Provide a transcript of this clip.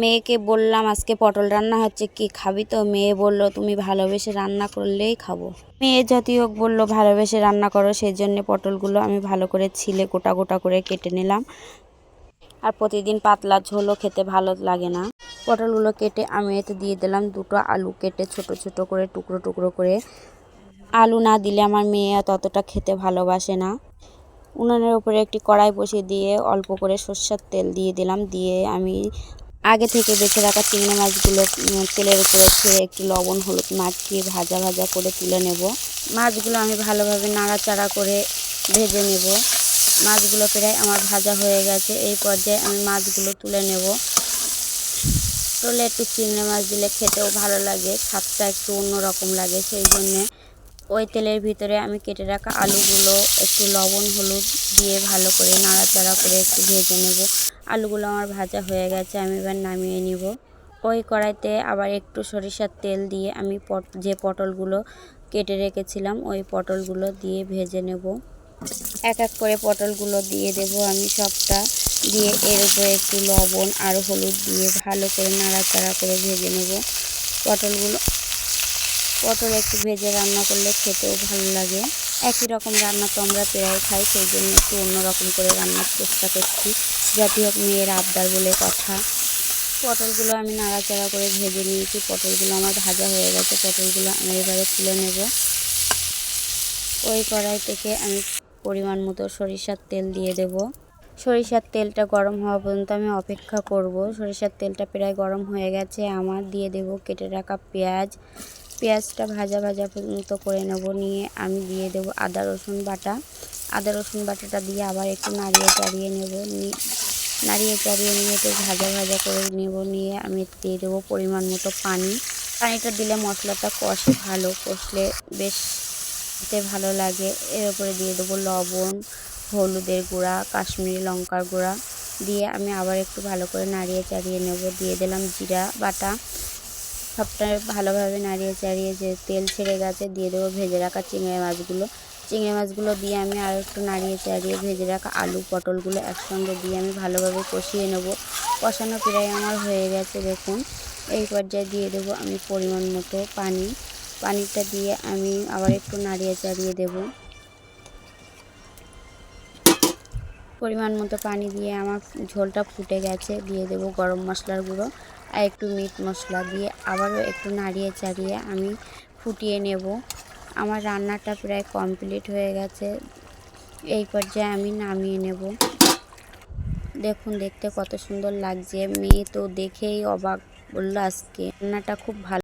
মেয়েকে বললাম, আজকে পটল রান্না হচ্ছে, কি খাবি তো? মেয়ে বলল, তুমি ভালোবেসে রান্না করলেই খাব। মেয়ে যতই হোক বলল, ভালোবেসে রান্না করো সেই জন্য পটলগুলো আমি ভালো করে ছিলে, গোটা গোটা করে কেটে নিলাম। আর প্রতিদিন পাতলা ঝোলও খেতে ভালো লাগে না। পটলগুলো কেটে আমি এতে দিয়ে দিলাম দুটো আলু কেটে ছোট ছোট করে, টুকরো টুকরো করে। আলু না দিলে আমার মেয়ে ততটা খেতে ভালোবাসে না। উনুনের উপরে একটি কড়াই বসিয়ে দিয়ে অল্প করে সর্ষের তেল দিয়ে দিলাম, দিয়ে আমি আগে থেকে বেছে রাখা চিংড়ি মাছগুলো তেলের উপরে ছেড়ে একটু লবণ, হলুদ মাখিয়ে ভাজা ভাজা করে তুলে নেব। মাছগুলো আমি ভালোভাবে নাড়াচাড়া করে ভেজে নেব। মাছগুলো প্রায় আমার ভাজা হয়ে গেছে। এই পর্যায়ে আমি মাছগুলো তুলে নেব। তোলে একটু চিংড়ি মাছ দিলে খেতেও ভালো লাগে, স্বাদটা একটু অন্যরকম লাগে, সেই জন্যে ওই তেলের ভিতরে আমি কেটে রাখা আলুগুলো, একটু লবণ, হলুদ দিয়ে ভালো করে নাড়াচাড়া করে একটু ভেজে নেব। আলুগুলো আমার ভাজা হয়ে গেছে, আমি এবার নামিয়ে নিব। ওই কড়াইতে আবার একটু সরিষার তেল দিয়ে আমি পট, যে পটলগুলো কেটে রেখেছিলাম, ওই পটলগুলো দিয়ে ভেজে নেব। এক এক করে পটলগুলো দিয়ে দেব আমি সবটা। দিয়ে এর উপরে একটু লবণ আর হলুদ দিয়ে ভালো করে নাড়াচাড়া করে ভেজে নেব। পটলগুলো পটল একটু ভেজে রান্না করলে খেতেও ভালো লাগে। একই রকম রান্না তো আমরা প্রায় খাই, সেই জন্য একটু অন্যরকম করে রান্নার চেষ্টা করছি। যাতে হোক, মেয়ের আবদার বলে কথা। পটলগুলো আমি নাড়াচাড়া করে ভেজে নিয়েছি। পটলগুলো আমার ভাজা হয়ে গেছে। পটলগুলো আমি এবারে তুলে নেব। ওই কড়াই থেকে আমি পরিমাণ মতো সরিষার তেল দিয়ে দেব। সরিষার তেলটা গরম হওয়া পর্যন্ত আমি অপেক্ষা করব। সরিষার তেলটা প্রায় গরম হয়ে গেছে। আমার দিয়ে দেব কেটে রাখা পেঁয়াজ পেঁয়াজটা ভাজা ভাজা পর্যন্ত করে নেব, নিয়ে আমি দিয়ে দেব আদা, রসুন বাটা। আদা, রসুন বাটাটা দিয়ে আবার একটু নাড়িয়ে চাড়িয়ে নেব নাড়িয়ে চাড়িয়ে নিয়ে একটু ভাজা ভাজা করে নেব, নিয়ে আমি দিয়ে দেবো পরিমাণ মতো পানি। পানিটা দিলে মশলাটা কষে ভালো, কষলে বেশ খেতে ভালো লাগে। এর উপরে দিয়ে দেবো লবণ, হলুদের গুঁড়া, কাশ্মীরি লঙ্কার গুঁড়া। দিয়ে আমি আবার একটু ভালো করে নাড়িয়ে চাড়িয়ে নেব। দিয়ে দিলাম জিরা বাটা। সবটা ভালোভাবে নাড়িয়ে চাড়িয়ে যে তেল ছেড়ে গেছে দিয়ে দেবো ভেজে রাখা চিংড়ি মাছগুলো। চিংড়ি মাছগুলো দিয়ে আমি আর একটু নাড়িয়ে চাড়িয়ে ভেজে রাখা আলু পটলগুলো একসঙ্গে দিয়ে আমি ভালোভাবে কষিয়ে নেব। কষানো প্রায় আমার হয়ে গেছে দেখুন। এই পর্যায়ে দিয়ে দেবো আমি পরিমাণ মতো পানি। পানিটা দিয়ে আমি আবার একটু নাড়িয়ে চাড়িয়ে দেব। পরিমাণ মতো পানি দিয়ে আমার ঝোলটা ফুটে গেছে। দিয়ে দেবো গরম মশলার গুঁড়ো। আর একটু মিট মশলা দিয়ে আবারও একটু নাড়িয়ে চাড়িয়ে আমি ফুটিয়ে নেব। আমার রান্নাটা প্রায় কমপ্লিট হয়ে গেছে। এই পর্যায়ে আমি নামিয়ে নেব। দেখুন, দেখতে কত সুন্দর লাগছে। মেয়ে তো দেখেই অবাক বলল, আজকে রান্নাটা খুব ভালো